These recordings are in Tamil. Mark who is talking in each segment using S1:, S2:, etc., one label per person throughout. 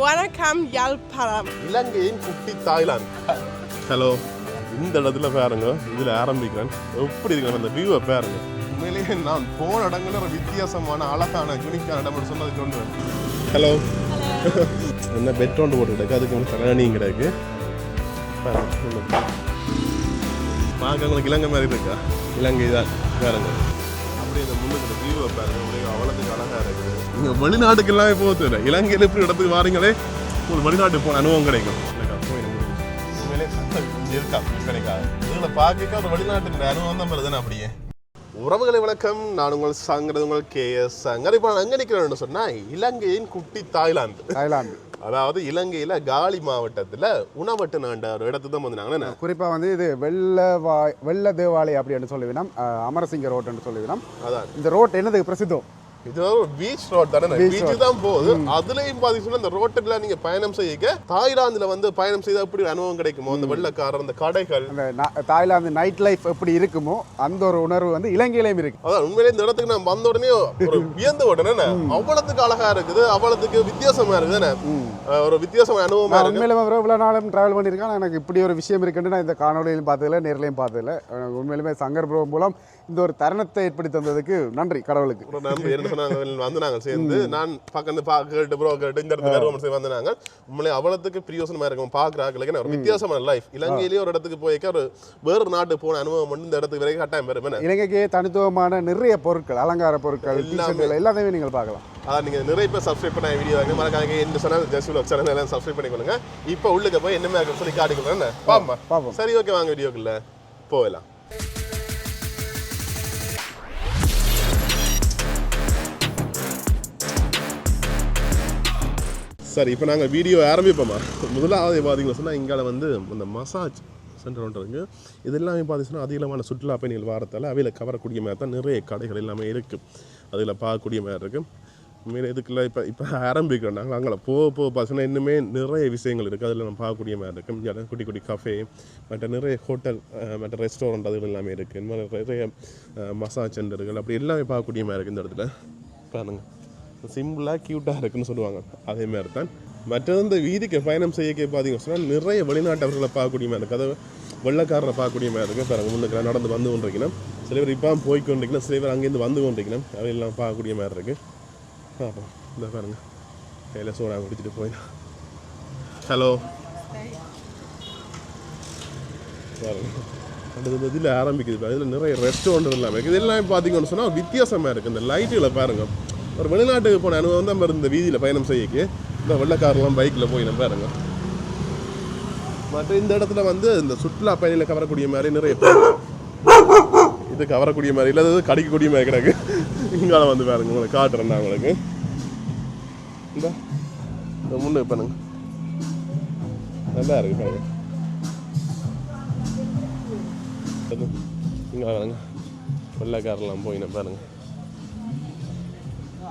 S1: வணக்கம் யாழ்ப்பாணம்
S2: இலங்கையின் குட்டி தாய்லாந்து ஹலோ இந்த இடத்துல பாருங்க. இதுல ஆரம்பிக்கிறேன். எப்படி இருக்கிறேன் அந்த வியூவை பாருங்க. உண்மையிலேயே நான் போன இடங்கள்ல ஒரு வித்தியாசமான அழகான யூனிக்கான இடம் சொன்னது கொண்டு ஹலோ என்ன பெட் ஒன்று போட்டு கிடக்கு அதுக்கு வந்து கல்யாணியும் கிடக்கு. பார்க்க உங்களுக்கு இலங்கை மாதிரி இருக்கா? இலங்கை தான். பாருங்க. அப்படியே இந்த முன்னுக்கு வியூவை பாருங்க. அப்படியே அவ்வளோத்துக்கு அழகா இருக்குது நீங்க வெளிநாட்டுக்கெல்லாம் போகுது இலங்கையில் எப்படி இடத்துக்கு வாரீங்களே ஒரு வெளிநாட்டுக்கு போன அனுபவம் கிடைக்கும். இருக்கா கிடைக்காது இதில் பார்க்க ஒரு அனுபவம் தான் வருதுன்னு அப்படியே. உறவுகளை வணக்கம் நான் உங்கள் சங்கிறது உங்கள் கே எஸ் சங்கர் இப்போ நான் எங்கே நிற்கிறேன்னு சொன்னால் இலங்கையின் குட்டி தாய்லாந்து.
S3: தாய்லாந்து.
S2: அதாவது இலங்கையில் காலி மாவட்டத்தில் உணவட்டுனாண்ட ஒரு இடத்துக்கு தான் வந்தாங்க
S3: குறிப்பாக வந்து இது வெள்ள வாய் வெள்ள தேவாலி அப்படின்னு சொல்லுவினோம் அமரசிங்க ரோட்னு சொல்லுவினோம்
S2: அதான்.
S3: இந்த ரோட் என்னதுக்கு பிரசித்தம்.
S2: இது ஒரு பீச் ரோட் தானே? பீச் தான் போகுது. அதுலயும் பாத்தீங்கன்னா இந்த ரோட்டுல நீங்க பயணம் செய்ய தாய்லாந்துல வந்து பயணம் செய்த அப்படி ஒரு அனுபவம் கிடைக்குமோ? அந்த வெள்ளக்காரர் அந்த கடைகள்.
S3: தாய்லாந்து நைட் லைஃப் எப்படி இருக்குமோ அந்த ஒரு உணர்வு வந்து இலங்கையிலையும் இருக்கு.
S2: அதான் உண்மையிலே இந்த இடத்துக்கு நான் வந்த உடனே ஒரு வியந்த உடனே அவ்வளவுக்கு அழகா இருக்குது அவ்வளவுக்கு வித்தியாசமா இருக்குது தானே? அஹ் ஒரு வித்தியாசமான அனுபவமா இருக்கு.
S3: உண்மையிலுமே ஒரு இவ்வளோ நாளும் ட்ராவல் பண்ணியிருக்கேன். ஆனா எனக்கு இப்படி ஒரு விஷயம் இருக்குன்னு நான் இந்த காணொலியிலும் பார்த்ததில்ல நேர்லையும் பார்த்ததில்ல. உண்மையிலுமே சங்கர் ப்ரோ மூலம் இந்த ஒரு தருணத்தை ஏற்படுத்தி தந்ததுக்கு நன்றி கடவுளுக்கு.
S2: வந்து நாங்க சேர்ந்து நான் பக்கம் பா கேட்டு ப்ரோ கேட்டு இந்த இடத்துல செய்ய வந்து நாங்க உண்மையிலே அவ்வளவுக்கு பிரியோசனமா இருக்கும் பாக்குறாங்களுக்கு ஒரு வித்தியாசமான லைஃப் இலங்கையிலேயே ஒரு இடத்துக்கு போய்க்க ஒரு வேறு நாட்டு போன அனுபவம் மட்டும் இந்த இடத்துக்கு வரைக்கும் கட்டாயம் பெறும்?
S3: இலங்கைக்கே தனித்துவமான நிறைய பொருட்கள் அலங்கார பொருட்கள். டீஷர்ட்கள் எல்லாத்தையுமே நீங்கள் பார்க்கலாம்.
S2: அதான் நீங்க நிறைய பேர் சப்ஸ்கிரைப் பண்ண வீடியோ வாங்க. மறக்காம இந்த சேனல் ஜஸ்ட் விலாக் சேனல் எல்லாம் சப்ஸ்கிரைப் பண்ணிக்கொள்ளுங்க. இப்போ உள்ளுக்கு போய் என்னமே இருக்குன்னு சொல்லி காட்டிக்கொள்ளுங்க பாப்பா. சரி ஓகே வாங்க வீடியோக்குள்ள போகலாம் சரி இப்போ நாங்கள் வீடியோ ஆரம்பிப்போமா? முதலாவது பார்த்தீங்கன்னா சொன்னால் இங்கால வந்து அந்த மசாஜ் சென்டர் ஒன்று இருக்குது இது எல்லாமே பார்த்தீங்கன்னா அதிகமான சுற்றுலா பயணிகள் வாரத்தால் அவையில் கவரக்கூடிய மாதிரி தான் நிறைய கடைகள் எல்லாமே இருக்குது அதில் பார்க்கக்கூடிய மாதிரி இருக்குது மேலே இதுக்குள்ளே இப்போ இப்போ ஆரம்பிக்கிறோம். நாங்கள் அங்கே போக போக பார்த்தீங்கன்னா இன்னுமே நிறைய விஷயங்கள் இருக்குது அதில் நம்ம பார்க்கக்கூடிய மாதிரி இருக்கும் இங்கே குட்டி குட்டி கஃபே மற்ற நிறைய ஹோட்டல் மற்ற ரெஸ்டாரண்ட் அதுகள் எல்லாமே இருக்குது இந்த மாதிரி நிறைய மசாஜ் சென்டர்கள் அப்படி எல்லாமே பார்க்கக்கூடிய மாதிரி இருக்குது இந்த இடத்துல. பாருங்கள் சிம்பிளாக க்யூட்டாக இருக்குன்னு சொல்லுவாங்க. அதே மாதிரி தான் மற்றது இந்த வீதிக்கு பயணம் செய்ய பார்த்தீங்க சொன்னால் நிறைய வெளிநாட்டவர்களை பார்க்கக்கூடிய மாதிரி இருக்குது அதாவது வெள்ளக்காரரை பார்க்கக்கூடிய மாதிரி இருக்குது பாருங்க முன்னுக்கு நடந்து வந்து கொண்டிருக்கணும் சில பேர் இப்போ போய் கொண்டிருக்கணும் சில பேர் அங்கேருந்து வந்து கொண்டிருக்கணும் அவையெல்லாம் பார்க்கக்கூடிய மாதிரி இருக்குது பார்ப்போம் இந்த பாருங்க கையில் சோடா குடிச்சிட்டு போயிடும். ஹலோ. பாருங்க அடுத்தது இதில் ஆரம்பிக்குது. இதில் நிறைய ரெஸ்டாரண்ட் எல்லாமே இருக்குது இதெல்லாம் பார்த்தீங்கன்னு சொன்னால் வித்தியாசமாக இருக்குது இந்த லைட்டுகளை பாருங்கள் ஒரு வெளிநாட்டுக்கு போன அனுபவம் தான் இந்த வீதியில் பயணம் செய்யக்கு. இந்த வெள்ளக்காரெலாம் பைக்கில் போய் நம்ம பாருங்க. மற்ற இந்த இடத்துல வந்து இந்த சுற்றுலா பயணியில் கவரக்கூடிய மாதிரி நிறைய இது கவரக்கூடிய மாதிரி இல்லை இது கடிக்கக்கூடிய மாதிரி கிடக்கு. இங்கால வந்து பாருங்க உங்களுக்கு காட்டுறேன் நான் உங்களுக்கு. இந்த முன்னே பண்ணுங்க. பாருங்க நல்லா இருக்கு பாருங்க. இங்கே பாருங்க. வெள்ளக்காரெலாம் போய் நான்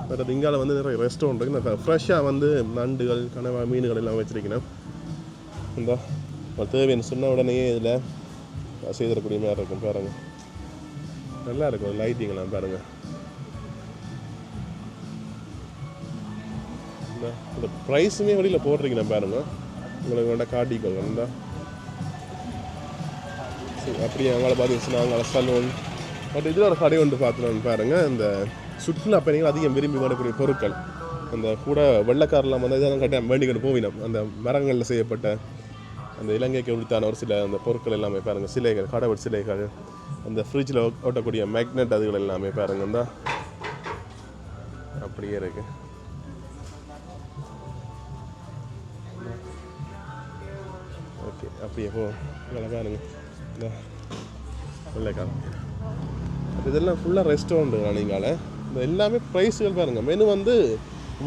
S2: வேறு பட் இங்கால வந்து நிறைய ரெஸ்டாரண்ட் இருக்குது நான் ஃப்ரெஷ்ஷாக வந்து நண்டுகள் கனவா மீன்கள் எல்லாம் வச்சிருக்கேன் இந்த தேவைன்னு சொன்ன உடனே இதில் செய்திடக்கூடிய மாதிரி இருக்கும் பாருங்க. நல்லா இருக்கும் லைட்டிங்கெல்லாம் பாருங்கள் பாருங்க. இந்த ப்ரைஸுமே வெளியில் போடுறீங்க பாருங்க. உங்களுக்கு வேண்டாம் காட்டிக்கோங்க இந்த. சரி, அப்படியே அவங்கள பார்த்தீங்கன்னா அவங்கள சலூன் பட் இதில் ஒரு கடை ஒன்று பார்த்துட்டு பாருங்கள் இந்த சுற்றுலா பயணிகள் அதிகம் விரும்பி வரக்கூடிய பொருட்கள். அந்த கூட வெள்ளக்காரெலாம் வந்து இதெல்லாம் கட்ட வேண்டிக்கிட்டு போவினம். அந்த மரங்களில் செய்யப்பட்ட அந்த இலங்கைக்கு உரித்தான ஒரு சில அந்த பொருட்கள் எல்லாமே பாருங்கள் சிலைகள் கடவுள் சிலைகள் அந்த ஃப்ரிட்ஜில் ஓட்டக்கூடிய மேக்னெட் அதுகள் எல்லாமே பாருங்கள் தான் அப்படியே இருக்கு. ஓகே அப்படியே போ. நல்லா பாருங்க. இந்த வெள்ளைக்காரன். இதெல்லாம் ஃபுல்லாக ரெஸ்டாரண்ட் நீங்களே எல்லாமே ப்ரைஸுகள் பாருங்கள் மெனு வந்து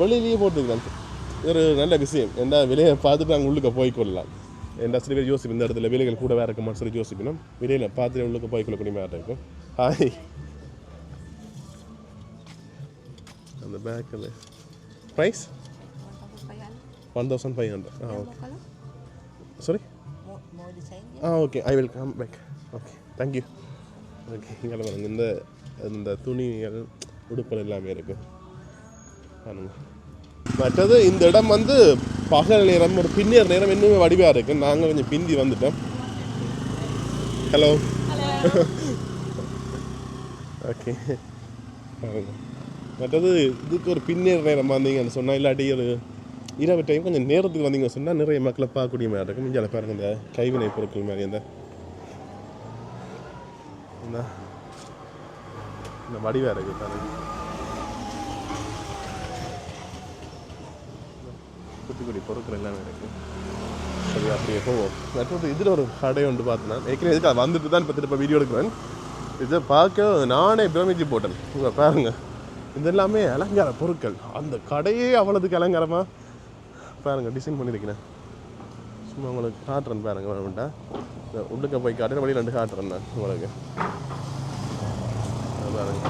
S2: வெளியிலேயே போட்டுருக்காங்க ஒரு நல்ல விஷயம். என்ன விலையை பார்த்துட்டு நாங்கள் உள்ளுக்க போய்க்கொள்ளலாம் என்ன சில பேர் யோசிப்போம் இந்த இடத்துல விலைகள் கூட வேறு இருக்குமான்னு சொல்லி யோசிக்கணும். விலையில் பார்த்துட்டு உள்ளுக்க போய்க்கொள்ளக்கூடிய மாதிரி இருக்கும். ஹாய் அந்த பேக்கில் price one thousand five hundred ah okay sorry ah okay I will come back okay thank you okay இங்கே பாருங்க. இந்த இந்த துணிகள். உடுப்பல் எல்லாமே இருக்குது பாருங்க. மற்றது இந்த இடம் வந்து பகல் நேரம் ஒரு பின்னர் நேரம் இன்னுமே வடிவாக இருக்கு. நாங்கள் கொஞ்சம் பிந்தி வந்துட்டோம். ஹலோ ஓகே மற்றது இதுக்கு ஒரு பின்னேற நேரம் வந்தீங்கன்னு சொன்னால் இல்லாட்டி ஒரு இரவு டைம் கொஞ்சம் நேரத்துக்கு வந்தீங்கன்னு சொன்னால் நிறைய மக்களை பார்க்கக்கூடிய மாதிரி இருக்கும். இங்கே பாருங்க இந்த கைவினை பொருட்கள் மாதிரி இந்த என்ன இந்த வடிவாக இருக்குது தலைக்கு குட்டி குட்டி பொருட்கள் எல்லாமே இருக்குது சரி அப்படியே போவோம். மற்றது இதில் ஒரு கடை உண்டு பார்த்தேன்னா ஏற்கனவே இதுக்கு வந்துட்டு தான் இப்போ திருப்ப வீடியோ எடுக்கிறேன். இதை பார்க்க நானே பிரமிச்சு போட்டேன். இங்கே பாருங்க. இது எல்லாமே அலங்கார பொருட்கள். அந்த கடையே அவ்வளோதுக்கு அலங்காரமாக பாருங்க டிசைன் பண்ணியிருக்கிறேன். சும்மா உங்களுக்கு காட்டுறேன் பாருங்க வேணும்ட்டா உள்ளுக்க போய் காட்டுறேன் வழி ரெண்டு காட்டுறேன் நான் உங்களுக்கு. பாருங்க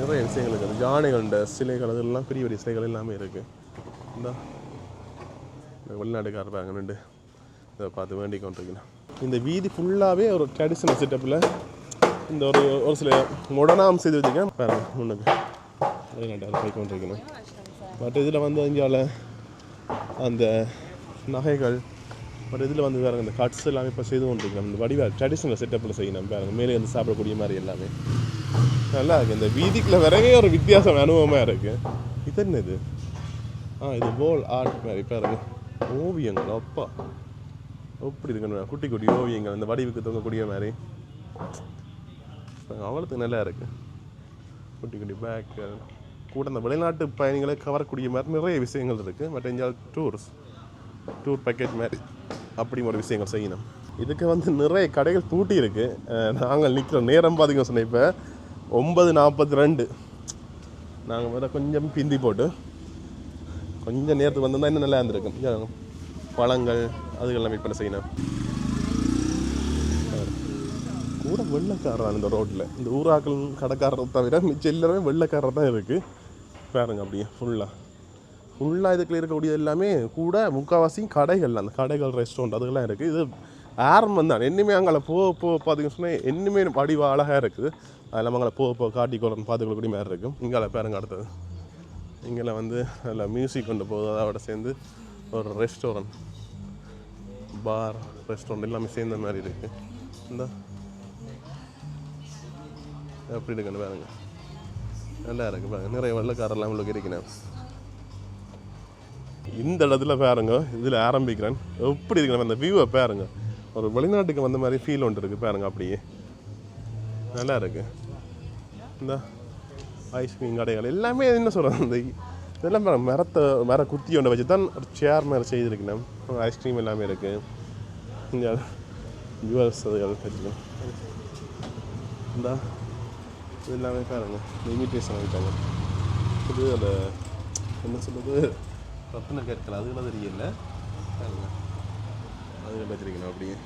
S2: நிறைய விஷயங்கள் இருக்குது. அந்த யானைகளோட சிலைகள் அதெல்லாம் பெரிய பெரிய சிலைகள் எல்லாமே இருக்குது இந்த இந்த வெளிநாட்டுக்காரர் பாருங்க ரெண்டு இதை பார்த்து வேண்டிக் கொண்டிருக்கிறேன். இந்த வீதி ஃபுல்லாகவே ஒரு ட்ரெடிஷ்னல் செட்டப்பில் இந்த ஒரு ஒரு சில மொடனாம் செய்து வச்சுருக்கேன். பாருங்க முன்னுக்கு. வெளிநாட்டார் போய் கொண்டிருக்கணும். பட் இதில் வந்து இந்தியாவில் அந்த நகைகள் பட் இதில் வந்து வேறு இந்த கட்ஸ் எல்லாமே இப்போ செய்து கொண்டிருக்கணும் இந்த வடிவ ட்ரெடிஷ்னல் செட்டப்பில் செய்யணும். பாருங்கள் மேலே வந்து சாப்பிடக்கூடிய மாதிரி எல்லாமே. நல்லா இருக்குது இந்த வீதிக்குள்ள வரவே ஒரு வித்தியாசம் அனுபவமாக இருக்குது இது என்ன இது? ஆ இது போல் ஆர்ட் மாதிரி. பாருங்க. ஓவியங்கள். அப்பா. எப்படி இருக்கணும் குட்டி குட்டி ஓவியங்கள். இந்த வடிவுக்கு தொங்கக்கூடிய மாதிரி. அவ்வளோத்துக்கு நல்லா இருக்குது குட்டி குட்டி பேக் கூட இந்த வெளிநாட்டு பயணிகளை கவரக்கூடிய மாதிரி நிறைய விஷயங்கள் இருக்குது பட் எங்கேயாவது டூர்ஸ் டூர் பேக்கேஜ் மாதிரி. அப்படி ஒரு விஷயங்கள் செய்யணும். இதுக்கு வந்து நிறைய கடைகள் பூட்டி இருக்கு நாங்கள் நிற்கிற நேரம் பார்த்திங்க சொன்னேன் இப்போ ஒன்பது நாற்பத்தி ரெண்டு. நாங்கள் வேறு கொஞ்சம் பிந்தி போட்டு கொஞ்சம் நேரத்துக்கு வந்திருந்தால் இன்னும் நல்லா இருந்திருக்கும். பழங்கள் அதுக்கெல்லாம் விற்பனை செய்யணும். கூட வெள்ளைக்காரர் இந்த ரோட்டில் இந்த ஊராக்கள் கடைக்காரரை தவிர மிச்சம் எல்லாமே வெள்ளக்காரர் தான் இருக்குது பாருங்க அப்படியே ஃபுல்லாக ஃபுல்லாக இதுக்குள்ள இருக்கக்கூடிய எல்லாமே கூட முக்கால்வாசி கடைகள் அந்த கடைகள் ரெஸ்டாரண்ட் அதுக்கெல்லாம் இருக்குது இது ஆரம்பம் தான். என்னமே அங்கே போக போக பார்த்தீங்கன்னு சொன்னால் என்னமே வடிவ அழகாக இருக்குது. அதில் அங்கே போக போக காட்டிக்கொள்ளணும் பார்த்துக்கொள்ளக்கூடிய மாதிரி இருக்கும் இங்கே பாருங்க அடுத்தது. இங்கே வந்து அதில் மியூசிக் கொண்டு போகுது. அதோட சேர்ந்து ஒரு ரெஸ்டாரண்ட் பார் ரெஸ்டாரண்ட் எல்லாமே சேர்ந்த மாதிரி இருக்குது இந்த. எப்படி இருக்குன்னு பாருங்க. நல்லா இருக்குது பாருங்க. நிறைய வெள்ளக்காரெல்லாம் உங்களுக்கு இருக்கிறேன். இந்த இடத்துல பாருங்க இதில் ஆரம்பிக்கிறேன். எப்படி இருக்கு அந்த வியூவை பாருங்க. ஒரு வெளிநாட்டுக்கு வந்த மாதிரி ஃபீல் ஒன்று இருக்குது பாருங்க அப்படியே. நல்லா இருக்கு. இந்த ஐஸ்கிரீம் கடைகள் எல்லாமே என்ன சொல்கிறது இந்த இதெல்லாம் பாருங்க மரத்தை மர குத்தி ஒன்றை வச்சு தான் ஒரு சேர் மாதிரி செய்திருக்கணும் ஐஸ்கிரீம் எல்லாமே இருக்குது இங்கே யூஎஸ் வச்சுக்கணும் இந்த இது எல்லாமே பாருங்க இமிட்டேஷன் ஆகிட்டாங்க இது அந்த என்ன சொல்கிறது ரத்தின கற்கள் அதுகளாம் தெரியல. பாருங்க. பார்த்துருக்கணும் வச்சிருக்கணும் அப்படியே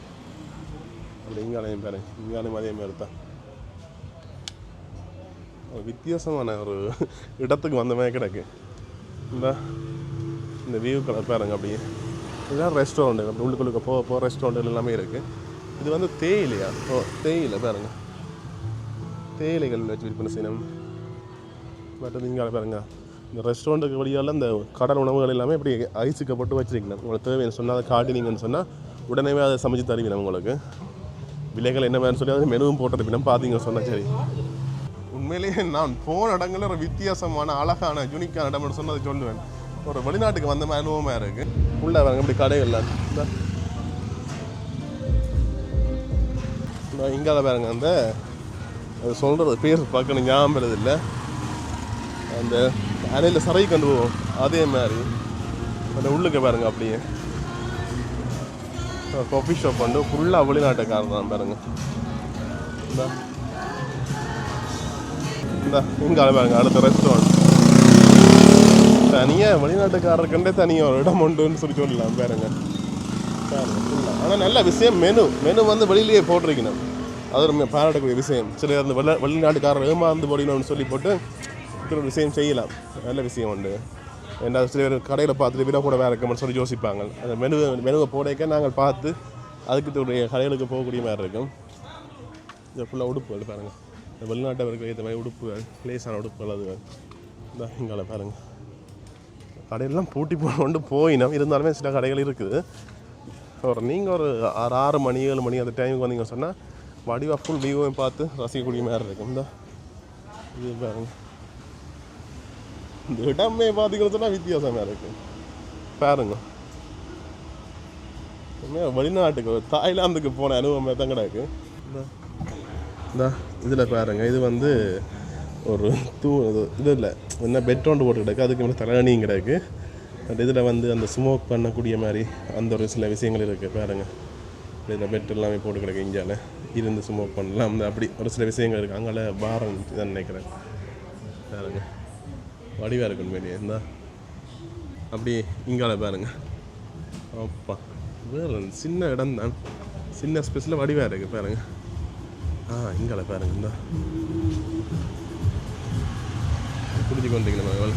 S2: அப்படி இங்காலையும் பாருங்க. இங்காலையும் அதே மாதிரி தான். ஒரு வித்தியாசமான ஒரு இடத்துக்கு வந்த மாதிரி கிடக்கு. இந்த இந்த வியூ கலர் பாருங்க அப்படியே. இதெல்லாம் ரெஸ்டாரண்ட்டு அப்படி உள்ளுக்குள்ளுக்க போக போக ரெஸ்டாரண்ட் எல்லாமே இருக்குது இது வந்து தேயிலையா? ஓ தேயிலை பாருங்க. தேயிலைகள் வச்சு விற்பனை செய்யணும். மற்றது இங்கே பாருங்க. இந்த ரெஸ்டாரண்ட்டுக்கு வழியால் இந்த கடல் உணவுகள் எல்லாமே இப்படி ஐஸுக்கு போட்டு வச்சிருக்கணும். உங்களுக்கு தேவைன்னு சொன்னால் அதை காட்டினீங்கன்னு சொன்னால் உடனே அதை சமைச்சு தருவீங்க உங்களுக்கு. விலைகள் என்ன வேணும்னு சொல்லி அதை மெனுவும் போட்டிருப்பீங்க பார்த்தீங்க சொன்னால் சரி. உண்மையிலேயே நான் போன இடங்களில் ஒரு வித்தியாசமான அழகான யூனிக்கான இடம்னு சொன்னதை சொல்லுவேன். ஒரு வெளிநாட்டுக்கு வந்த மாதிரி அனுபவமாக இருக்குது உள்ளே வாங்க இப்படி கடைகள்லாம் இல்லை நான் இங்கால பாருங்க அந்த அது சொல்கிறது பேர் பார்க்கணும் ஞாபகம் இல்லை அந்த அணையில் சரை கொண்டு போவோம். அதே மாதிரி. அந்த உள்ளுக்கு பாருங்க அப்படியே. காஃபி ஷாப் வந்து ஃபுல்லாக வெளிநாட்டுக்காரர் தான் பாருங்க. இந்தா. இந்த இங்கே பாருங்க அடுத்த ரெஸ்டாரண்ட் தனியாக வெளிநாட்டுக்காரருக்குண்டே தனியாக ஒரு இடம் உண்டுன்னு சொல்லி சொல்லலாம் பாருங்க. ஆனால் நல்ல விஷயம் மெனு மெனு வந்து வெளியிலேயே போட்டிருக்கணும். அது ரொம்ப பாராட்டக்கூடிய விஷயம். சில அந்த வெளி வெளிநாட்டுக்காரர் ஏமாந்து போடணும்னு சொல்லி போட்டு ஒரு விஷயம் செய்யலாம் நல்ல விஷயம் உண்டு ஏன்னா சில பேர் கடையில் பார்த்துட்டு விட கூட வேறு இருக்கும்னு சொல்லி யோசிப்பாங்க அந்த மெனு மெனுவை போடைக்க நாங்கள் பார்த்து அதுக்கு தன்னுடைய கடைகளுக்கு போகக்கூடிய மாதிரி இருக்கும் இது ஃபுல்லாக உடுப்புகள் பாருங்கள் இந்த வெளிநாட்டவருக்கு ஏற்ற மாதிரி உடுப்புகள் லேசான உடுப்புகள் அது இந்த இங்கால பாருங்கள் கடையெல்லாம் பூட்டி கொண்டு போயினோம் இருந்தாலுமே சில கடைகள் இருக்குது ஒரு நீங்கள் ஒரு ஆறு ஆறு மணி ஏழு மணி அந்த டைமுக்கு வந்தீங்க சொன்னால் வடிவாக ஃபுல் வியூவையும் பார்த்து ரசிக்கக்கூடிய மாதிரி இருக்கும் இந்த இது பாருங்கள் இந்த இடமே பார்த்தீங்கன்னு சொன்னால் வித்தியாசமாக இருக்குது பாருங்க. உண்மையா வெளிநாட்டுக்கு தாய்லாந்துக்கு போன அனுபவமே தான் கிடக்கு இந்த இதில் பாருங்க. இது வந்து ஒரு தூ இது- இது இல்லை. என்ன பெட் ஒன்று போட்டு கிடக்கு அதுக்கு மேலே தலையணியும் கிடக்கு பட் இதில் வந்து அந்த ஸ்மோக் பண்ணக்கூடிய மாதிரி அந்த ஒரு சில விஷயங்கள் இருக்குது பாருங்க. இதில் பெட் எல்லாமே போட்டு கிடக்கு இந்தியாவில் இருந்து ஸ்மோக் பண்ணலாம். அந்த அப்படி ஒரு சில விஷயங்கள் இருக்குது அங்கே பாரம் தான் நினைக்கிறேன். பாருங்க. வடிவாக இருக்கணும் உண்மையிலேயே இருந்தா அப்படி இங்கால பாருங்க. அப்பா வேறு சின்ன இடம் தான் சின்ன ஸ்பேஸில் வடிவாக இருக்குது பாருங்க. ஆ இங்கால பாருங்க இந்தா. புரிஞ்சு கொண்டீங்களா மகள்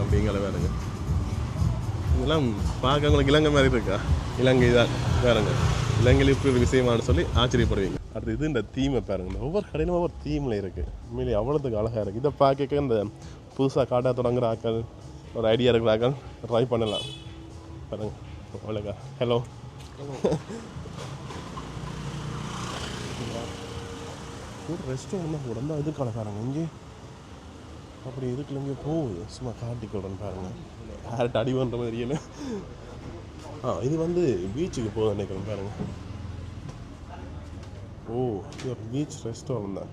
S2: அப்படி இங்கால பாருங்க. இதெல்லாம் பார்க்க உங்களுக்கு இலங்கை மாதிரி இருக்கா? இலங்கை தான் பாருங்க. இலங்கையில் இப்படி ஒரு விஷயமானு சொல்லி ஆச்சரியப்படுவீங்க. அடுத்து இது இந்த தீமை பாருங்க. இந்த ஒவ்வொரு கடையிலும் ஒவ்வொரு தீமில் இருக்குது உண்மையிலே அவ்வளோத்துக்கு அழகாக இருக்குது இதை பார்க்க இந்த புதுசாக காட்ட தொடங்குற ஆக்கள் ஒரு ஐடியா இருக்கிற ஆக்கள் ட்ரை பண்ணலாம். பாருங்க. அவ்வளோக்கா ஹலோ ஒரு ரெஸ்டாரண்ட் தான் கூட இது கடைக்காரங்க இங்கே அப்படி இதுக்குள்ள இங்கே போகுது? சும்மா காட்டிக்கொள்றேன் பாருங்க. யார்கிட்ட அடி பண்ணுற மாதிரி இல்லை ஆ இது வந்து பீச்சுக்கு போகுது நினைக்கிறேன் பாருங்க. ஓ இது ஒரு பீச் ரெஸ்டாரண்ட் தான்.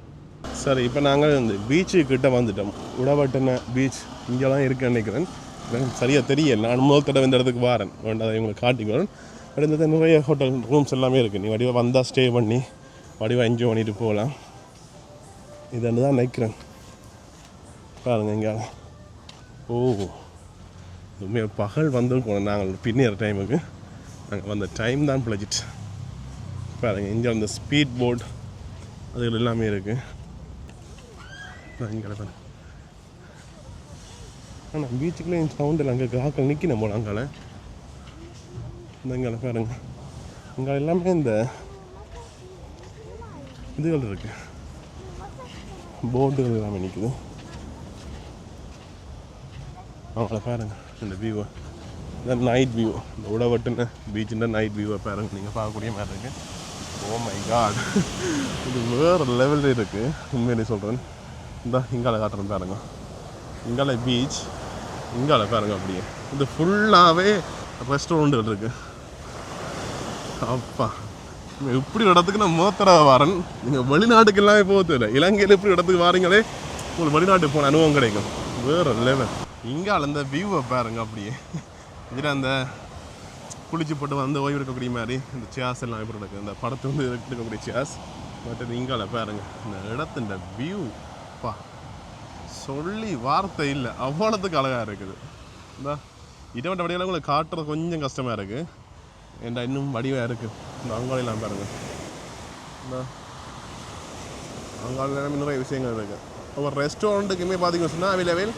S2: சரி இப்போ நாங்கள் இந்த பீச்சு கிட்ட வந்துட்டோம். உடவட்டன பீச் இங்கெல்லாம் இருக்குன்னு நினைக்கிறேன். எனக்கு சரியாக தெரியல. நான் முதல் தடவை இந்த இடத்துக்கு வரேன். வேண்டாம் அதை உங்களுக்கு காட்டிக்கிறேன் அடுத்தது நிறைய ஹோட்டல் ரூம்ஸ் எல்லாமே இருக்குது நீ வடிவாக வந்தால் ஸ்டே பண்ணி வடிவாக என்ஜாய் பண்ணிட்டு போகலாம். இதுன்னு தான் நினைக்கிறேன். பாருங்க இங்கே. ஓ உண்மையாக பகல் வந்திருக்கோம் நாங்கள் பின்னேற டைமுக்கு நாங்கள் வந்த டைம் தான் பிழைச்சிட்டு பாருங்கள் இங்கே அந்த ஸ்பீட் போட் அதுகள் எல்லாமே இருக்குது இங்கே பாருங்க ஆனால் பீச்சுக்குள்ளே என் சவுண்டில் அங்கே காக்கள் நிற்கணும் போல அங்கால. இந்த இங்கே பாருங்க. அங்கே எல்லாமே இந்த இதுகள் இருக்குது போட்டுகள் எல்லாமே நிற்குது அவங்கள பாருங்க இந்த வியூவை இந்த நைட் வியூ இந்த உடவட்டுன பீச்சுன்ற நைட் வியூவை பாருங்கள் நீங்கள் பார்க்கக்கூடிய மாதிரி இருக்குது ஓ மை காட் இது வேறு லெவலில் இருக்குது உண்மையிலே சொல்கிறேன் இந்த இங்கால காட்டுறேன் பாருங்க. இங்கால பீச் இங்கால பாருங்க அப்படியே. இது ஃபுல்லாகவே ரெஸ்டாரண்ட்டுகள் இருக்குது அப்பா. இப்படி ஒரு இடத்துக்கு நான் மோத்தர வரேன். நீங்கள் வெளிநாட்டுக்கு எல்லாமே போகிறது இல்லை இலங்கையில் இப்படி இடத்துக்கு வாரீங்களே. உங்களுக்கு வெளிநாட்டுக்கு போன அனுபவம் கிடைக்கும். வேறு லெவல் இங்கால இந்த வியூவை பாருங்க அப்படியே. இதில் அந்த குளிச்சு போட்டு வந்து ஓய்வு எடுக்கக்கூடிய மாதிரி இந்த சேர்ஸ் எல்லாம் எப்படி இருக்குது இந்த படத்து வந்து எடுக்கக்கூடிய சேர்ஸ் பட் இங்கால பாருங்க. இந்த இடத்தின் வியூ பா. சொல்லி வார்த்தை இல்லை. அவ்வளோத்துக்கு அழகாக இருக்குது. இந்த இடவட்ட வடிவெல்லாம் உங்களுக்கு காட்டுறது கொஞ்சம் கஷ்டமாக இருக்குது ஏன்டா இன்னும் வடிவாக இருக்குது இந்த அங்காளெல்லாம் பாருங்க. இந்த. அங்காளெல்லாம் நிறைய விஷயங்கள் இருக்குது ஒரு ரெஸ்டாரண்ட்டுக்குமே பார்த்தீங்கன்னு சொன்னால் அவைலபிள்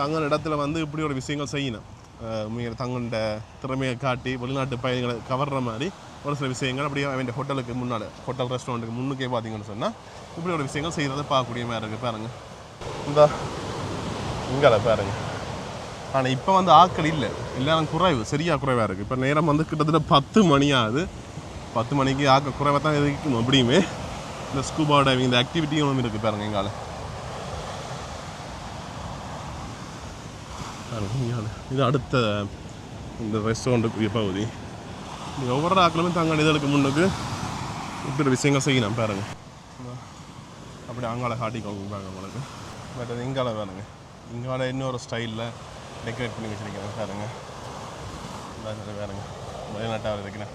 S2: தங்கள் இடத்துல வந்து இப்படி ஒரு விஷயங்கள் செய்யணும். அஹ் உண்மையில தங்களோட திறமையை காட்டி வெளிநாட்டு பயணிகளை கவர்ற மாதிரி ஒரு சில விஷயங்கள் அப்படியே அவன் ஹோட்டலுக்கு முன்னாடி ஹோட்டல் ரெஸ்டாரண்ட்டுக்கு முன்னுக்கே பார்த்தீங்கன்னு சொன்னால் இப்படி ஒரு விஷயங்கள் செய்கிறத பார்க்கக்கூடிய மாதிரி இருக்குது பாருங்கள் இந்த இங்கே பாருங்கள் ஆனால் இப்போ வந்து ஆட்கள் இல்லை எல்லாரும் குறைவு சரியாக குறைவாக இருக்குது இப்போ நேரம் வந்து கிட்டத்தட்ட பத்து மணி ஆகுது பத்து மணிக்கு ஆக்க குறைவாக தான் இருக்கணும் அப்படியுமே இந்த ஸ்கூபா டைவிங் இந்த ஆக்டிவிட்டியும் ஒன்று இருக்குது பாருங்கள் எங்கால பாருங்க இங்கால இது அடுத்த இந்த ரெஸ்டாரண்ட்டுக்குரிய பகுதி நீங்கள் ஒவ்வொரு ஆக்களுமே தங்கள் இதழுக்கு முன்னுக்கு இப்படி விஷயங்கள் செய்யணும் பாருங்க அப்படி அங்கால காட்டிக்கோங்க பாருங்க உங்களுக்கு பட் அது இங்கால பாருங்க இங்கால இன்னொரு ஸ்டைலில் டெக்கரேட் பண்ணி வச்சுருக்கேன் பாருங்க இந்தா இது பாருங்க வெளிநாட்டாவில் இருக்கிறேன்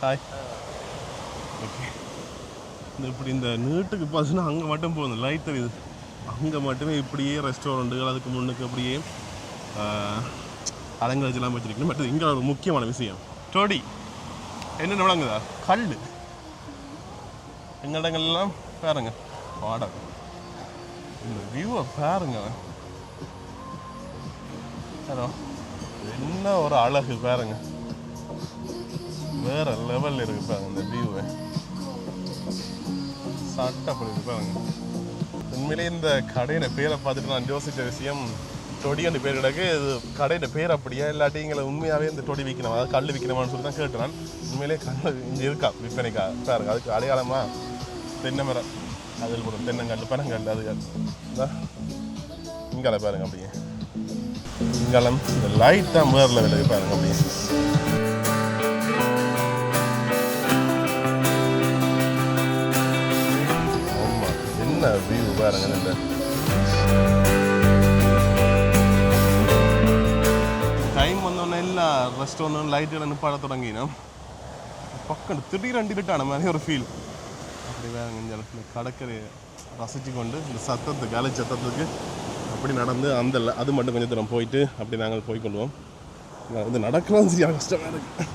S2: ஹாய் ஓகே இந்த இப்படி இந்த நீட்டுக்கு பார்த்தீங்கன்னா அங்கே மட்டும் போகுது லைட் தெரியுது அங்கே மட்டுமே இப்படியே ரெஸ்டாரண்ட்டுகள் அதுக்கு முன்னுக்கு அப்படியே அலங்கரிச்செல்லாம் வச்சுருக்கணும். பட் இங்கே ஒரு முக்கியமான விஷயம். டோடி என்ன விளங்குதா கல். எங்கள் இடங்கள்லாம் பாருங்க. பாடம் இந்த வியூவை பாருங்க. ஹலோ. என்ன ஒரு அழகு பாருங்க. வேற லெவலில் இருக்கு பாருங்க இந்த வியூவை சட்டப்படி பாருங்க. உண்மையிலே இந்த கடையின பேரை பார்த்துட்டு நான் யோசித்த விஷயம் தொடின்னு பேர் கிடக்கு இது கடையோட பேர் அப்படியா? இல்லாட்டி எங்களை உண்மையாகவே இந்த தொடி விற்கணும்? அதாவது கல் விற்கணுமான்னு சொல்லி தான் கேட்டுறான் உண்மையிலே கல் இங்கே இருக்கா? விற்பனைக்கா? பாருங்க அதுக்கு அடையாளமாக தென்னை மரம் அதில் போடும் தென்னங்கல் பனங்கல் அது இங்கால பாருங்க அப்படியே. இங்காலம் இந்த லைட் தான் மேரில் லெவலுக்கு பாருங்க அப்படியே. நல்ல வியூ பாருங்க இந்த டைம் வந்தோடனே எல்லா ரெஸ்டாரண்ட் லைட்டுகளை நிப்பாட தொடங்கினோம் பக்கம் திடீரெண்டு இருட்டான மாதிரி ஒரு ஃபீல் அப்படி வேறு இந்த இடத்துல கடற்கரையை ரசித்து கொண்டு இந்த சத்தத்துக்கு அலை சத்தத்துக்கு அப்படி நடந்து அந்த அது மட்டும் கொஞ்சம் தூரம் போயிட்டு அப்படி நாங்கள் போய்க்கொள்வோம் நான் வந்து நடக்கலாம் சரியா கஷ்டமாக இருக்கு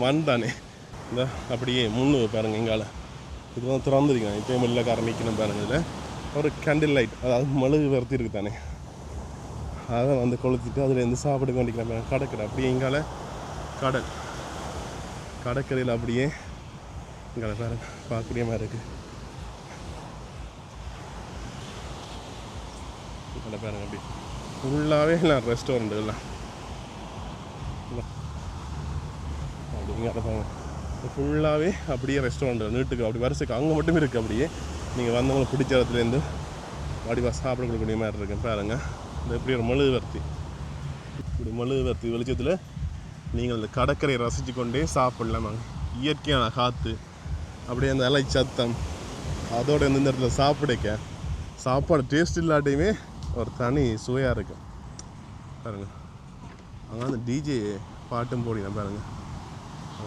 S2: மண் தானே இந்த அப்படியே முன்னு பாருங்க எங்கால இது வந்து திறந்துருக்கேன் இப்போ மில்லக்காரன் நிற்கணும் பாருங்க இதில். ஒரு கேண்டில் லைட் அதாவது மெழுகு விரத்தி இருக்கு தானே. அதை வந்து கொளுத்திட்டு அதில் இருந்து சாப்பிட வேண்டிக்கலாம் பாருங்க கடற்கரை. அப்படியே இங்கால கடல். கடற்கரையில் அப்படியே இங்கே பாருங்க பார்க்கக்கூடிய மாதிரி இருக்குது இங்கே பாருங்க அப்படி ஃபுல்லாகவே நான் ரெஸ்டாரண்ட்டுகள்லாம் அப்படி இங்கே பாருங்க. ஃபுல்லாகவே அப்படியே ரெஸ்டாரண்ட் நீட்டுக்கு அப்படி வரிசைக்கு அங்கே மட்டும் இருக்குது அப்படியே. நீங்கள் வந்தவங்களுக்கு பிடிச்ச இடத்துலேருந்து வடிவாக சாப்பிட கொடுக்கக்கூடிய மாதிரி இருக்கும் பாருங்கள் இந்த இப்படி ஒரு மெழுகுவர்த்தி. இப்படி மெழுகுவர்த்தி வெளிச்சத்தில் நீங்கள் அந்த கடற்கரையை ரசித்து கொண்டே சாப்பிடலாம். இயற்கையான காற்று அப்படியே அந்த அலை சத்தம் அதோட இந்த இடத்துல சாப்பிடக்க சாப்பாடு டேஸ்ட் இல்லாட்டையுமே ஒரு தனி சுவையாக இருக்கும் பாருங்கள் அங்கே அந்த டிஜே பாட்டும் போடினா பாருங்கள்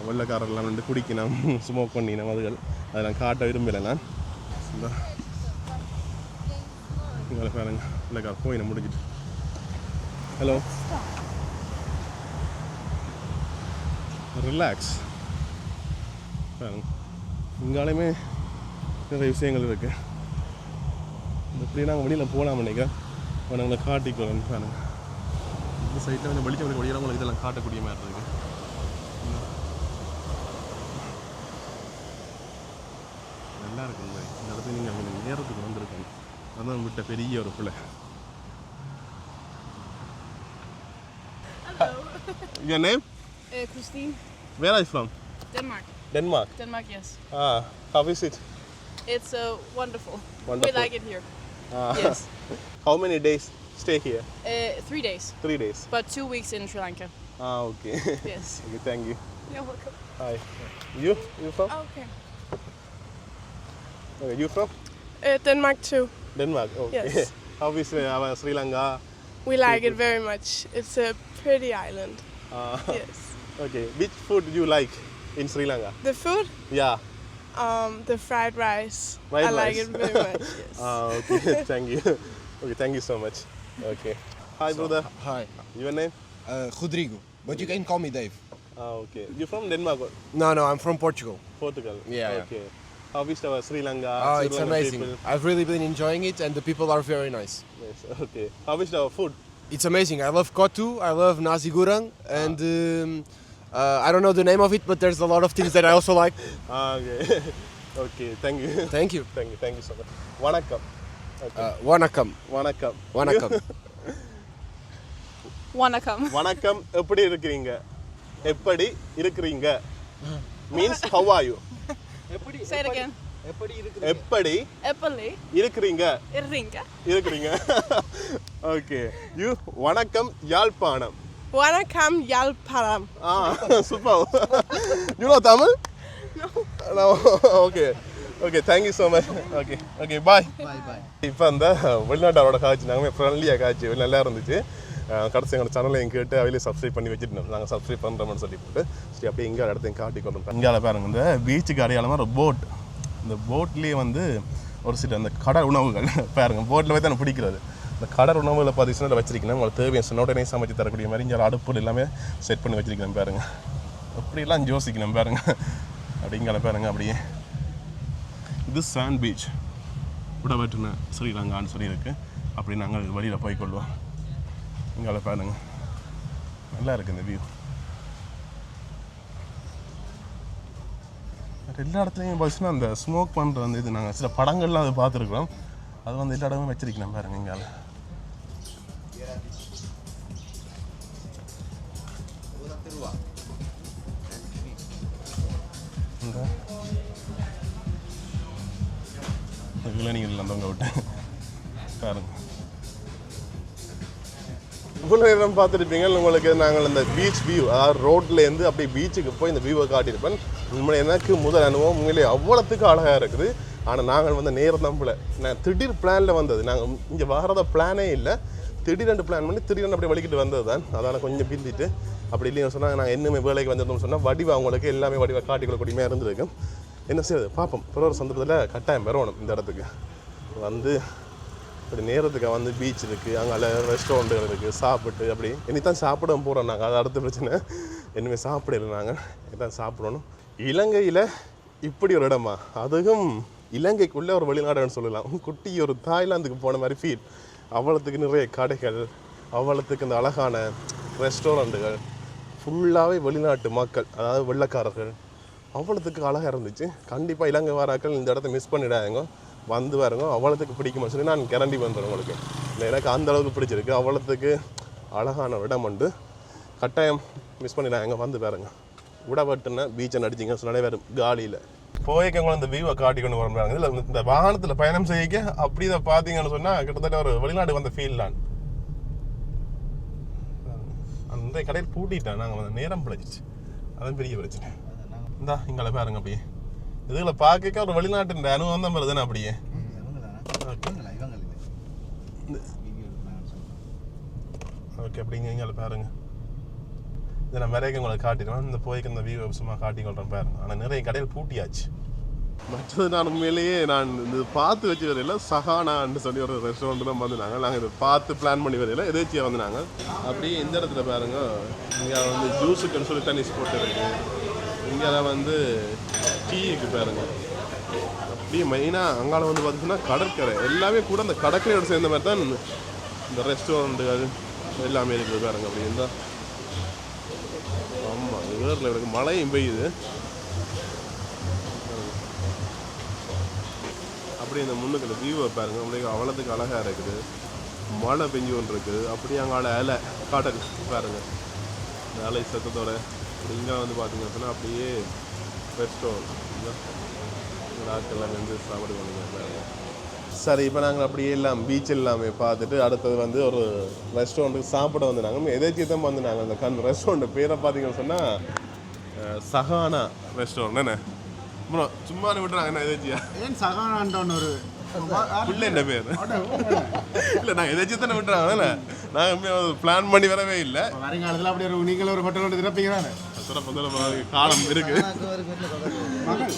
S2: வெள்ளைக்காரெல்லாம் வந்து குடிக்கணும் ஸ்மோக் பண்ணினோம் அதுகள். அதெல்லாம் காட்ட விரும்பலை நான். இந்த. இங்கே பாருங்க. வெள்ளைக்கார போயின முடிஞ்சிட்டு. ஹலோ. ரிலாக்ஸ் பாருங்க. இங்காலையுமே நிறைய விஷயங்கள் இருக்குது இப்படி நாங்கள் வெளியில் போகலாம் நினைக்கிறேன் இப்போ நாங்களை காட்டிக்கிறோம் பாருங்க. இந்த சைட்டில் கொஞ்சம் வெளிச்சம் வெளியே வழியெல்லாம் உங்களுக்கு இதெல்லாம் காட்டக்கூடிய மாதிரி இருக்குது நல்லா இருக்குங்க இந்த இடத்துல நீங்கள் கொஞ்சம் நேரத்துக்கு வந்திருக்கணும் அதான் விட்ட பெரிய ஒரு பிள்ளை Your name?
S1: Uh, Christine,
S2: Where are you from?
S1: Denmark.
S2: Denmark.
S1: Denmark, yes.
S2: Ah, how is it?
S1: It's uh, wonderful.
S2: Wonderful.
S1: We like it here.
S2: Ah.
S1: Yes.
S2: How many days stay here?
S1: Uh, three days,
S2: Three days.
S1: but two weeks in Sri Lanka.
S2: Ah, okay.
S1: Yes.
S2: okay, thank you.
S1: You're welcome.
S2: Hi. You? You from?
S1: Okay.
S2: Okay, you from?
S1: Uh, Denmark too.
S2: Denmark. Okay.
S1: Yes.
S2: how is uh, Sri Lanka?
S1: We like it very much. It's a pretty island.
S2: Ah,
S1: Yes.
S2: okay. Which food do you like in Sri Lanka?
S1: The food,
S2: Yeah.
S1: um, the fried rice.
S2: Fried
S1: I like it very much. Yes.
S2: Ah, okay. thank you. Okay, thank you so much. Okay. Hi, brother.
S4: Hi,
S2: Your name?
S4: uh, Rodrigo, but you can call me Dave.
S2: Ah, okay. You from Denmark
S4: No, no, I'm from Portugal.
S2: Portugal?
S4: Yeah, yeah.
S2: Okay. How is our Sri Lanka?
S4: Oh,
S2: Sri
S4: it's
S2: Lankan
S4: amazing.
S2: people?
S4: I've really been enjoying it, and the people are very nice.
S2: Yes. Okay. How is our food?
S4: It's amazing. I love kotu, I love nasi goreng, and um, uh, I don't know the name of it, but there's a lot of things that I also like.
S2: Ah, okay. okay. Thank you.
S4: Thank you.
S2: Thank you. Thank you so much. வணக்கம்
S4: Uh, wanakam.
S2: வணக்கம்
S4: Wanakam.
S1: Wanakam.
S2: வணக்கம் எப்படி இருக்கிறீங்க எப்படி இருக்கிறீங்க means how are you
S1: Say it again.
S2: எப்படி
S1: Epale.
S2: இருக்கிறீங்க?
S1: Irringa.
S2: இருக்கிறீங்க. ஓகே யூ வணக்கம் Yazhpanam.
S1: Wanakam Yalparam.
S2: Ah super you know Tamil? No okay okay thank you so much okay okay bye bye bye இப்போ அந்த வெளிநாட்டாரோட காய்ச்சி நாங்கள் ஃப்ரெண்ட்லியாக காய்ச்சி நல்லா இருந்துச்சு. கடைசி கடைசி சேனலை சேனலையும் கேட்டு அவையிலே சப்ஸ்கிரைப் பண்ணி வச்சுட்டு நாங்கள் சப்ஸ்கிரைப் பண்ணுறோம்னு சொல்லி போட்டு சரி அப்படியே இங்கே இடத்தையும் காட்டி கொண்டு இங்கே பாருங்க இந்த பீச்சுக்கு அடையாளமாக ஒரு போட் இந்த போட்லேயே வந்து ஒரு சில அந்த கடல் உணவுகள். பாருங்க போட்டில் போய் தான் பிடிக்கிறது. இந்த கடல் உணவுகளை பார்த்தீங்கன்னா வச்சிருக்கணும் உங்களுக்கு தேவையான உடனே சமைச்சு தரக்கூடிய மாதிரி இங்கே அடுப்பு எல்லாமே செட் பண்ணி வச்சிருக்கணும் பாருங்க. அப்படிலாம் யோசிக்கணும் பாருங்க. அப்படிங்கிற பாருங்க அப்படியே. இது சாண்ட் பீச் விடவட்டுன ஸ்ரீலங்கான்னு சொல்லியிருக்கு. அப்படி நாங்கள் வழியில் போய்க்கொள்வோம். இங்கே பாருங்க. நல்லா இருக்கு இந்த வியூ எல்லா இடத்துலையும் பார்த்தீங்கன்னா அந்த ஸ்மோக் பண்ணுற அந்த இது நாங்கள் சில படங்கள்லாம் அது பார்த்துருக்குறோம் அது வந்து எல்லா இடமும் வச்சிருக்கணும் பாருங்க இங்கால. இந்த இளநீர்கள் அந்தவங்க விட்டு. பாருங்க. இவ்வளோ நேரம் பார்த்துருப்பீங்க. உங்களுக்கு நாங்கள் இந்த பீச் வியூ அதாவது ரோட்லேருந்து அப்படியே பீச்சுக்கு போய் இந்த வியூவை காட்டியிருப்பேன். உண்மையிலே எனக்கு முதல் அனுபவம் உண்மையிலே அவ்வளோத்துக்கு அழகாக இருக்குது. ஆனால் நாங்கள் வந்து நேரம் நம்பல நான் திடீர் பிளானில் வந்தது. நாங்கள் இங்கே வர்றத பிளானே இல்லை. திடீரெண்டு பிளான் பண்ணி திடீர்னு அப்படியே வலிக்கிட்டு வந்தது தான் அதனால் கொஞ்சம் பிந்திட்டு அப்படி இல்லைன்னு சொன்னாங்க நாங்கள் இன்னுமே வேலைக்கு வந்திருந்தோம்னு சொன்னால் வடிவா அவங்களுக்கு எல்லாமே வடிவா காட்டி கொடுக்கக்கூடியமே இருந்திருக்கும். என்ன செய்யுது பார்ப்போம். பிற ஒரு சந்தர்ப்பத்தில் கட்டாயம் பெறணும் இந்த இடத்துக்கு. வந்து இப்படி நேரத்துக்கு வந்து பீச் இருக்குது அங்கே ரெஸ்டாரண்ட்டுகள் இருக்குது சாப்பிட்டு அப்படி. இனி தான் சாப்பிட போகிறோம் நாங்கள் அது அடுத்த பிரச்சனை. இனிமேல் சாப்பிடல நாங்கள் இதான் சாப்பிடணும். இலங்கையில் இப்படி ஒரு இடமா? அதுவும் இலங்கைக்குள்ளே ஒரு வெளிநாடுன்னு சொல்லலாம். குட்டி ஒரு தாய்லாந்துக்கு போன மாதிரி ஃபீல் அவ்வளோத்துக்கு நிறைய கடைகள் அவ்வளோத்துக்கு இந்த அழகான ரெஸ்டாரண்ட்டுகள் ஃபுல்லாகவே வெளிநாட்டு மக்கள் அதாவது வெள்ளக்காரர்கள். அவ்வளோத்துக்கு அழகாக இருந்துச்சு. கண்டிப்பாக இலங்கை வாராக்கள் இந்த இடத்த மிஸ் பண்ணிடாதீங்க. வந்து பாருங்க அவ்வளோத்துக்கு பிடிக்குமா சொல்லி நான் கேரண்டி பண்ணுறேன் உங்களுக்கு. இல்லை எனக்கு அந்த அளவுக்கு பிடிச்சிருக்கு. அவ்வளோத்துக்கு அழகான இடம் உண்டு. கட்டாயம் மிஸ் பண்ணிடாங்க வந்து பாருங்க. விடப்பட்டுன்னா பீச்சை நடிச்சிங்க. சொன்னாலே வேறு காலியில். போய்க்கவங்க இந்த வியூவை காட்டி கொண்டு வராங்க இதில் இந்த வாகனத்தில் பயணம் செய்ய அப்படி இதை பார்த்தீங்கன்னு சொன்னால் கிட்டத்தட்ட ஒரு வெளிநாடு வந்த ஃபீல் தான். அந்த கடையில் பூட்டிட்டேன். நாங்கள் வந்து நேரம் பிழைச்சிச்சு. அதான் பெரிய பிரச்சனை. இந்தா இங்களை பாருங்க அப்படியே. இதுகளை பார்க்க ஒரு வெளிநாட்டு அனுபவம் தான் வருதுன்னு அப்படியே? ஓகே அப்படிங்க இங்கே பாருங்க. இதை நான் வரைக்கும் உங்களுக்கு காட்டிடுவேன் இந்த போய்க்கு இந்த வியூ சும்மா காட்டி கொள்றேன் பாருங்க. ஆனால் நிறைய கடையில் பூட்டியாச்சு. மற்றது நான் உண்மையிலேயே நான் இது பார்த்து வச்சு வரையில சஹானான்னு சொல்லி ஒரு ரெஸ்டாரண்ட் தான் வந்துனாங்க நாங்கள் இதை பார்த்து பிளான் பண்ணி வரையில எதேச்சியாக வந்துனாங்க அப்படியே இந்த இடத்துல பாருங்க. இங்கே வந்து ஜூஸுக்குன்னு சொல்லி தண்ணி ஸ்போர்ட் இருக்கு. இங்கே வந்து டீக்கு பாருங்க. அப்படியே மெயினாக அங்கால வந்து பார்த்தீங்கன்னா கடற்கரை. எல்லாமே கூட அந்த கடற்கரையோட சேர்ந்த மாதிரி தான் இந்த ரெஸ்டாரண்ட்டுகள் எல்லாமே இருக்குது பாருங்க அப்படி இருந்தால் ஆமாம் வேரில் இருக்கு மழையும் பெய்யுது. அப்படியே இந்த முன்னுக்கு வியூவை பாருங்க. அப்படியே அவ்வளோத்துக்கு அழகாக இருக்குது. மழை பெஞ்சு ஒன்று இருக்குது அப்படியே அங்கால அலை காட்டல் பாருங்க. இந்த அலை சத்தத்தோட. இங்கே வந்து பார்த்தீங்க அப்படின்னா அப்படியே ரெஸ்டாரண்ட் ஆட்கள்லாம் வந்து சாப்பிடுவாங்க சரி இப்போ நாங்கள் அப்படியே எல்லாம் பீச் எல்லாமே பார்த்துட்டு அடுத்தது வந்து ஒரு ரெஸ்டாரண்ட்டுக்கு சாப்பிட வந்தாங்க எதாச்சும் தான் வந்தாங்க அந்த கண் ரெஸ்டாரண்ட் பேரை பார்த்தீங்கன்னு சொன்னால் சஹானா ரெஸ்டாரண்ட் என்ன அப்புறம் சும்மா விட்டுறாங்க. என்ன எதாச்சியா
S3: ஏன் சகானான்டான் ஒரு
S2: புள்ள என்ன பேர். இல்லை நாங்கள் எதாச்சும் தானே விட்டுறாங்க. நாங்கள் பிளான் பண்ணி வரவே இல்லை.
S3: வருங்காலத்தில் அப்படி ஒரு நீங்கள் ஒரு ஹோட்டல் ஒன்று திறப்பீங்க
S2: சிறப்பு சிறப்பு காலம் இருக்கு.
S3: மகள்.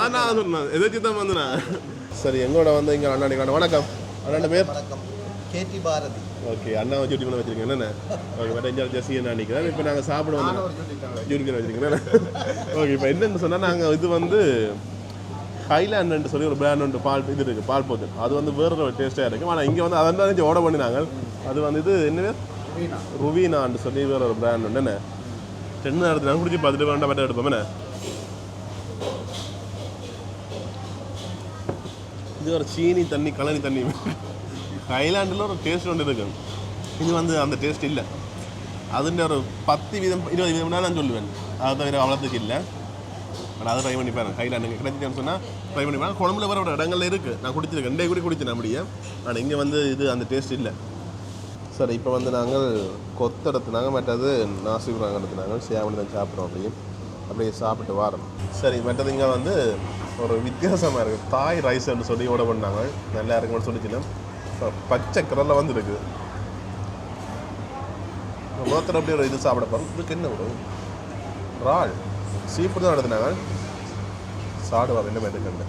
S2: ஆனா சொன்னேன் எதாச்சும் தான் வந்தேன்? சரி எங்களோட வந்து இங்கே அண்ணாடி காட்ட வணக்கம். அண்ணா பேர்?
S5: வணக்கம். கேடி பாரதி.
S2: ஓகே அண்ணா வச்சு பண்ண வச்சிருக்கேன். என்னென்ன ஓகே வேற எஞ்சால் ஜெஸ்ஸி என்ன நினைக்கிறேன் இப்போ நாங்கள் சாப்பிட வந்து ஜூனிக்கன் வச்சிருக்கேன் ஓகே இப்போ என்னன்னு சொன்னால் நாங்கள் இது வந்து ஹைலாண்டுன்னு சொல்லி ஒரு பிராண்ட் பால் இது இருக்குது பால் போத்தல் அது வந்து வேற ஒரு டேஸ்ட்டாக இருக்கும் ஆனால் இங்கே வந்து அதை தான் ஆர்டர் பண்ணினாங்க. அது வந்து இது என்ன பேர் ருவீனான்னு சொல்லி வேற ஒரு பிராண்ட் உண்டு என்ன டென்னு எடுத்து நான் குடிச்சு பார்த்துட்டு வேண்டாம் பட்ட எடுப்போம் இது ஒரு சீனி தண்ணி கலனி தண்ணி ஹைலாண்டில் ஒரு டேஸ்ட் ஒன்று இருக்கு இது வந்து அந்த டேஸ்ட் இல்லை அதுன்ற ஒரு பத்து வீதம் இருபது வீதம் நான் சொல்லுவேன் அதை தவிர அவ்வளோத்துக்கு இல்லை பட் அதை ட்ரை பண்ணி பாருங்க ஹைலாண்டுங்க கிடைச்சிட்டேன்னு சொன்னால் ட்ரை பண்ணி பாருங்க குழம்புல வர ஒரு இடங்கள்ல இருக்குது நான் குடிச்சிருக்கேன் ரெண்டே கூட குடிச்சேன் அப்படியே ஆனால் இங்கே வந்து இது அந்த டேஸ்ட் இல்லை சார் இப்போ வந்து நாங்கள் கொத்து எடுத்துனாங்க மற்றது நாசிபுரம் எடுத்துனாங்க சேவன் தான் சாப்பிட்றோம் அப்படியே. அப்படியே சாப்பிட்டு வாரம். சரி மற்றது இங்கே வந்து ஒரு வித்தியாசமாக இருக்குது தாய் ரைஸ்ன்னு சொல்லி ஓட பண்ணாங்க. நல்லா இருக்குன்னு சொல்லிச்சுன்னா பச்சை கலரில் வந்து இருக்குது ஒருத்தர் அப்படியே ஒரு இது சாப்பிட போகிறோம் இதுக்கு என்ன ஒரு இறால். சீ ஃபுட் தான் எடுத்துனாங்க. சாடுவாங்க என்ன மாதிரி கண்டு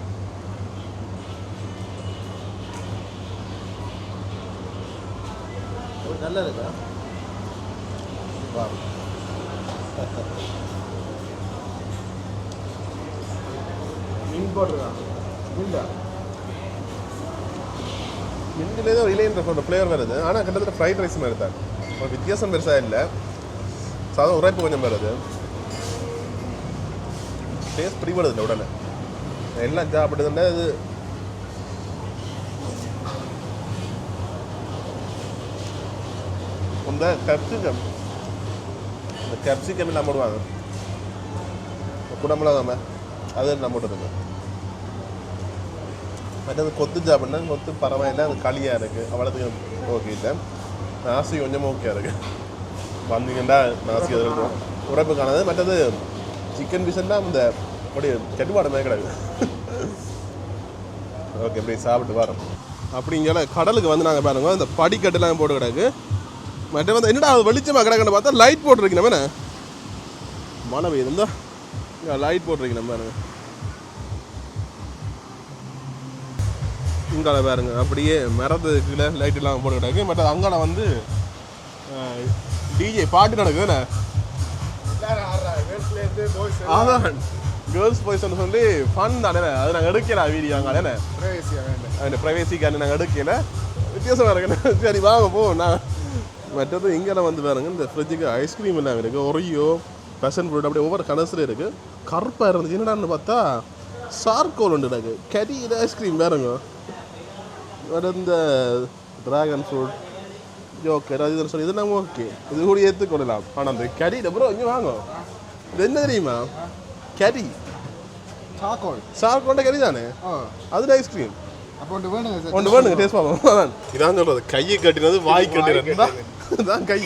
S5: நல்லா இருக்கா
S3: மீன் போட்டுருக்கான் இல்லை
S2: மின்னிலே தான் இலைன்ற ஒரு ஃப்ளேவர் வருது ஆனால் கிட்டத்தட்ட ஃப்ரைட் ரைஸ் மாதிரி தான். ஒரு வித்தியாசம் பெருசாக இல்லை. சாதம் உரைப்பு கொஞ்சம் வருது டேஸ்ட் பிடிபடுது இல்லை உடனே எல்லாம் சாப்பிடுதுன்னா இது இந்த கேப்சிகம் இந்த கேப்சிகம் எல்லாம் விடுவாங்க குடமிளகாம அது நம்ம விடுறது மற்றது கொத்து சாப்பிட்னா கொத்து பரவாயில்ல. அது களியாக இருக்குது அவ்வளோத்துக்கு ஓகே இல்லை. நாசி கொஞ்சம் ஓகே இருக்குது வந்தீங்கன்னா நாசி அது இருக்கும் உரைப்பு காணாது மற்றது சிக்கன் பீஸ் இந்த அப்படி கெட்டுப்பாடு மாதிரி கிடையாது ஓகே இப்படி சாப்பிட்டு வரோம். அப்படிங்கிற கடலுக்கு வந்து நாங்கள் பாருங்க. இந்த படிக்கட்டுலாம் போட்டு கிடக்கு. மற்ற வந்து என்னடா அது வெளிச்சமாக கிடக்குன்னு பார்த்தா லைட் போட்டிருக்கு நம்ம என்ன மழை லைட் போட்டிருக்கு நம்ம பாருங்க இங்கால பாருங்க அப்படியே மரத்துக்கு கீழே லைட் எல்லாம் போட்டு கிடக்கு மற்ற அங்கால வந்து டிஜே பாட்டு நடக்குதுண்ணே அதான் கேர்ள்ஸ் பாய்ஸ்னு சொல்லி ஃபன் தானே அது நாங்கள் எடுக்கல வீடியோ அங்கே தானே அந்த ப்ரைவேசிக்கான நாங்கள் எடுக்கல வித்தியாசமாக இருக்கு சரி வாங்க போ நான் மற்றது இங்கே வந்து பாருங்க இந்த ஃப்ரிட்ஜுக்கு ஐஸ்கிரீம் எல்லாம் இருக்குது ஒரியோ பேஷன் ஃப்ரூட் அப்படியே ஒவ்வொரு கலர்ஸில் இருக்குது கருப்பாக இருந்துச்சு. என்னடான்னு பார்த்தா சார்கோல் ஒன்று இருக்கு. கறி இது ஐஸ்கிரீம் வேறுங்க வேறு இந்த ட்ராகன் ஃப்ரூட் ஜோக்கர் அது இதுன்னு சொல்லி இதெல்லாம் ஓகே இது கூட ஏற்றுக்கொள்ளலாம் ஆனால் அந்த கறி ப்ரோ இங்கே வாங்க. இது என்ன தெரியுமா? கறி
S3: சாக்கோல்
S2: சார்கோண்ட கறி தானே? அதில் ஐஸ்கிரீம்
S3: அப்போ ஒன்று வேணுங்க
S2: ஒன்று வேணுங்க டேஸ்ட் பார்ப்போம். இதான் சொல்றது. கையை கட்டினது. வாய் கட்டினது. தான் கை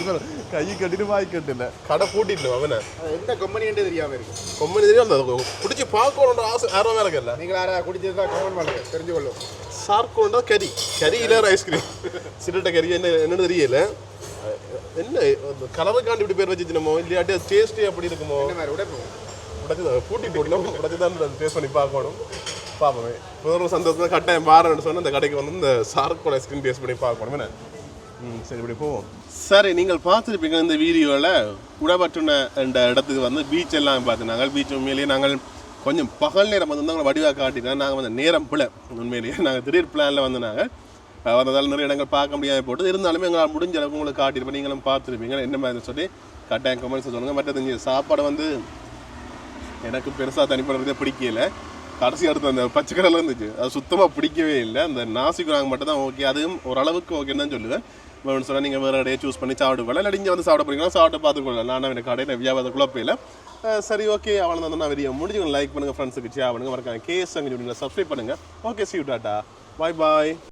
S2: கை கட்டிட்டு வாய் கட்டில கடை பூட்டிட்டு அவனை.
S3: எந்த கம்பெனின்றே தெரியாமல் இருக்கு.
S2: கொம்பனி தெரியும் அந்த பிடிச்சி பார்க்கணுன்ற ஆசை ஆர்வம் இருக்குல்ல
S3: நீங்கள் யாராவது குடிச்சது தான் கமெண்ட் பண்ணுங்க தெரிஞ்சு கொள்ளும்
S2: சார்கோண்டா கறி. கறி இல்லை ஐஸ்கிரீம் சிரட்ட கறி. என்ன என்னன்னு தெரியல. என்ன கலருக்காண்டி இப்படி பேர் வச்சுச்சுனமோ இல்லாட்டி டேஸ்ட்டே அப்படி இருக்குமோ? உடச்சு பூட்டி போடணும் உடச்சு தான் டேஸ்ட் பண்ணி பார்க்கணும். பார்ப்போமே. ஒரு சந்தோஷம் கட்டாயம் பாருன்னு சொன்னால் அந்த கடைக்கு வந்து இந்த சார்கோல் ஐஸ்கிரீம் டேஸ்ட் பண்ணி பார்க்கணும். என்ன? சரி இப்படி போவோம். சரி நீங்கள் பார்த்துருப்பீங்க இந்த வீடியோவில் உடபட்டுன என்ற இடத்துக்கு வந்து பீச் எல்லாம் பார்த்துனாங்க பீச் உண்மையிலேயே நாங்கள் கொஞ்சம் பகல் நேரம் வந்து நாங்கள் வடிவாக காட்டிட்டோம் நாங்கள் வந்து நேரம் பிள்ளை உண்மையிலேயே நாங்கள் திடீர் பிளானில் வந்து நாங்கள் வந்ததால் நிறைய இடங்கள் பார்க்க முடியாமல் போட்டு இருந்தாலுமே எங்களால் முடிஞ்ச அளவுக்கு உங்களுக்கு காட்டியிருப்போம் நீங்களும் பார்த்துருப்பீங்க. என்ன மாதிரி சொல்லி கட்டாயம் கமெண்ட்ஸ் சொல்லுங்கள் மற்றது இங்க சாப்பாடு வந்து எனக்கு பெருசாக தனிப்படுறதே பிடிக்கல. கடைசி அடுத்து அந்த பச்சை கடலில் இருந்துச்சு. அது சுத்தமாக பிடிக்கவே இல்லை. அந்த நாசி குராங் மட்டும் தான் ஓகே அதுவும் ஓரளவுக்கு ஓகேன்னு தான் சொல்லுவேன். வேணும்னு சொன்னால் நீங்கள் வேறு கடையை சூஸ் பண்ணி சாப்பிட்டு போகலாம் இல்லை நீங்கள் வந்து சாப்பிட போறீங்களா? சாப்பிட்டு பார்த்துக்கொள்ளலாம் நான் எனக்கு கடையில் வியாபாரத்தை குழப்பையில் சரி ஓகே. அவனை வந்து நான் வீடியோ முடிஞ்சு லைக் பண்ணுங்கள் ஃப்ரெண்ட்ஸுக்கு ஷேர் பண்ணுங்கள் மறக்காம கேஸ் அங்கே சப்ஸ்கிரைப் பண்ணுங்கள் okay see tata bye bye